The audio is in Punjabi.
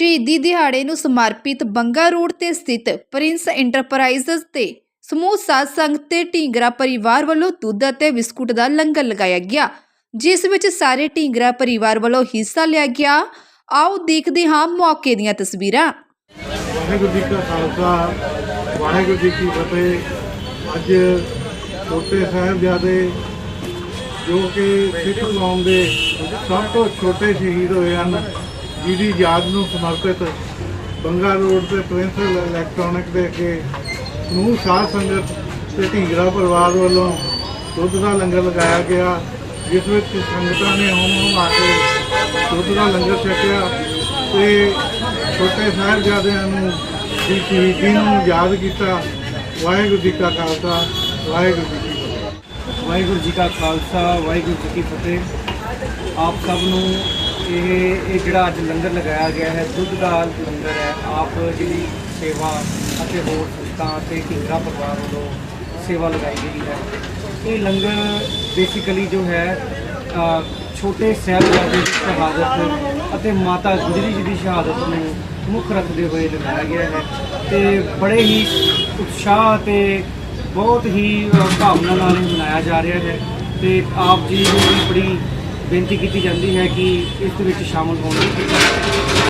ਸ਼ਹੀਦੀ ਦਿਹਾੜੇ ਨੂੰ ਸਮਰਪਿਤ ਬੰਗਾ ਰੋਡ ਤੇ ਸਥਿਤ ਪ੍ਰਿੰਸ ਇੰਟਰਪ੍ਰਾਈਜ਼ਸ ਤੇ ਸਮੂਹ ਸਾਧ ਸੰਗਤ ਤੇ ਢੀਂਗਰਾ ਪਰਿਵਾਰ ਵੱਲੋਂ ਦੁੱਧ ਅਤੇ ਬਿਸਕੁਟ ਦਾ ਲੰਗਰ ਲਗਾਇਆ ਗਿਆ, ਜਿਸ ਵਿੱਚ ਸਾਰੇ ਢੀਂਗਰਾ ਪਰਿਵਾਰ ਵੱਲੋਂ ਹਿੱਸਾ ਲਿਆ ਗਿਆ। ਆਓ ਦੇਖਦੇ ਹਾਂ ਮੌਕੇ ਦੀਆਂ ਤਸਵੀਰਾਂ। ਵਾਹਿਗੁਰੂ ਜੀ ਕਾ ਖਾਲਸਾ, ਵਾਹਿਗੁਰੂ ਜੀ ਕੀ ਫਤਿਹ। ਅੱਜ ਛੋਟੇ ਸਾਹਿਬਜ਼ਾਦੇ, ਜੋ ਕਿ ਸਿੱਖ ਕੌਮ ਦੇ ਸਭ ਤੋਂ ਛੋਟੇ ਸ਼ਹੀਦ ਹੋਏ ਹਨ ਜਿਹਦੀ ਯਾਦ ਨੂੰ ਸਮਰਪਿਤ ਬੰਗਾ ਰੋਡ ਤੇ ਪ੍ਰਿੰਸ ਇਲੈਕਟ੍ਰੋਨਿਕ ਦੇ ਅੱਗੇ ਨੂੰ ਸਾਧ ਸੰਗਤ ਤੇ ਢੀਂਗਰਾ ਪਰਿਵਾਰ ਵੱਲੋਂ ਦੁੱਧ ਦਾ ਲੰਗਰ ਲਗਾਇਆ ਗਿਆ, ਜਿਸ ਵਿੱਚ ਸੰਗਤਾਂ ਨੇ ਹੋਮ ਹੋਮ ਆ ਕੇ ਦੁੱਧ ਦਾ ਲੰਗਰ ਛਕਿਆ ਤੇ ਛੋਟੇ ਸਾਹਿਬਜ਼ਾਦਿਆਂ ਨੂੰ ਦੀ ਸ਼ਹੀਦੀ ਨੂੰ ਯਾਦ ਕੀਤਾ। ਵਾਹਿਗੁਰੂ ਜੀ ਕਾ ਖਾਲਸਾ, ਵਾਹਿਗੁਰੂ ਜੀ ਕੀ ਫਤਿਹ। ਵਾਹਿਗੁਰੂ ਜੀ ਕਾ ਖਾਲਸਾ, ਵਾਹਿਗੁਰੂ ਜੀ ਕੀ ਫਤਿਹ। ਆਪ ਸਭ ਨੂੰ ਇਹ ਇਹ ਜਿਹੜਾ ਅੱਜ ਲੰਗਰ ਲਗਾਇਆ ਗਿਆ ਹੈ, ਦੁੱਧ ਦਾ ਲੰਗਰ ਹੈ, ਆਪ ਜਿਹੜੀ ਸੇਵਾ ਅਤੇ ਹੋਰ ਸੰਸਥਾ ਅਤੇ ਢੀਂਗਰਾ ਪਰਿਵਾਰ ਵੱਲੋਂ ਸੇਵਾ ਲਗਾਈ ਗਈ ਹੈ। ਇਹ ਲੰਗਰ ਬੇਸਿਕਲੀ ਜੋ ਹੈ ਛੋਟੇ ਸਾਹਿਬਜ਼ਾਦੇ ਦੀ ਸ਼ਹਾਦਤ ਅਤੇ ਮਾਤਾ ਗੁਜਰੀ ਜੀ ਦੀ ਸ਼ਹਾਦਤ ਨੂੰ ਮੁੱਖ ਰੱਖਦੇ ਹੋਏ ਲਗਾਇਆ ਗਿਆ ਹੈ ਤੇ ਬੜੇ ਹੀ ਉਤਸ਼ਾਹ ਤੇ ਬਹੁਤ ਹੀ ਭਾਵਨਾ ਨਾਲ ਮਨਾਇਆ ਜਾ ਰਿਹਾ ਹੈ ਤੇ ਆਪ ਜੀ ਨੂੰ ਵੀ ਬੜੀ ਬੇਨਤੀ ਕੀਤੀ ਜਾਂਦੀ ਹੈ ਕਿ ਇਸ ਦੇ ਵਿੱਚ ਸ਼ਾਮਲ ਹੋਣ ਦੀ